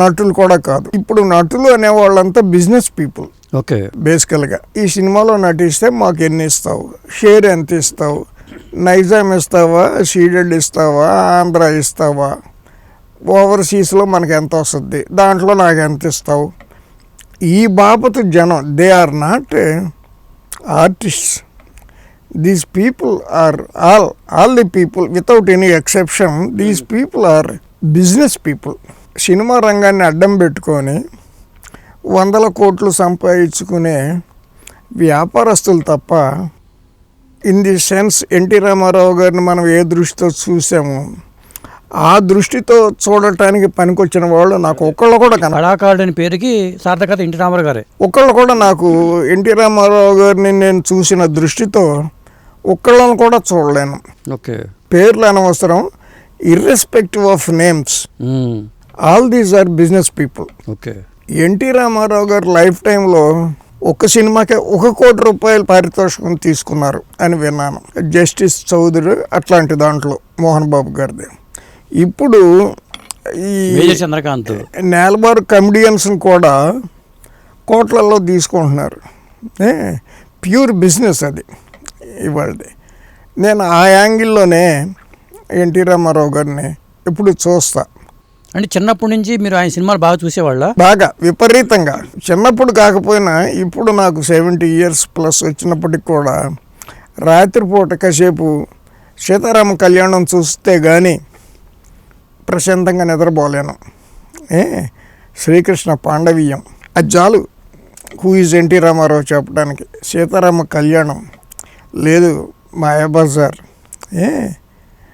నటులు కూడా కాదు. ఇప్పుడు నటులు అనే వాళ్ళంతా బిజినెస్ పీపుల్ ఓకే బేసికల్గా ఈ సినిమాలో నటిస్తే మాకు ఎన్ని ఇస్తావు? షేర్ ఎంత ఇస్తావు? నైజాం ఇస్తావా? సీడెడ్ ఇస్తావా? ఆంధ్ర ఇస్తావా? ఓవర్సీస్లో మనకి ఎంత వస్తుంది? దాంట్లో నాకు ఎంత ఇస్తావు? ఈ బాపతు జనం they are not artists these people are all all the people without any exception these people are business people cinema రంగాన్ని అడ్డం పెట్టుకొని వందల కోట్లు సంపాదించుకునే వ్యాపారస్తులు తప్ప in the sense NT Rama Rao గారిని మనం ఏ దృష్టితో చూసాము ఆ దృష్టితో చూడటానికి పనికొచ్చిన వాళ్ళు నాకు ఒక్కళ్ళు కూడా కళాకారుడు అని పేరుకి సార్థకత ఇంటి రామారావు గారే. ఒక్కళ్ళు కూడా నాకు ఎన్టీ రామారావు గారిని నేను చూసిన దృష్టితో ఒక్కళ్ళని కూడా చూడలేను. ఓకే. పేర్లు అనవసరం. Irrespective of names. All these are business people okay NT Rama Rao గారు లైఫ్ టైంలో ఒక సినిమాకే ఒక కోటి రూపాయలు పారితోషికం తీసుకున్నారు అని విన్నాను. జస్టిస్ చౌదరి అట్లాంటి దాంట్లో మోహన్ బాబు గారిది. ఇప్పుడు ఈ చంద్రకాంత్. నేలబారు కమిడియన్స్ని కూడా కోట్లలో తీసుకుంటున్నారు. ఏ ప్యూర్ బిజినెస్ అది ఇవాళది. నేను ఆ యాంగిల్లోనే ఎన్టీ రామారావు గారిని ఇప్పుడు చూస్తా. అంటే చిన్నప్పటి నుంచి మీరు ఆయన సినిమాలు బాగా చూసేవాళ్ళ? బాగా విపరీతంగా. చిన్నప్పుడు కాకపోయినా ఇప్పుడు నాకు సెవెంటీ ఇయర్స్ ప్లస్ వచ్చినప్పటికి కూడా రాత్రిపూట కాసేపు సీతారామ కళ్యాణం చూస్తే కానీ ప్రశాంతంగా నిద్రపోలేను. ఏ? శ్రీకృష్ణ పాండవీయం. అది చాలు. హూ ఈజ్ ఎన్టీ రామారావు చెప్పడానికి. సీతారామ కళ్యాణం లేదు మాయాబజార్. ఏ?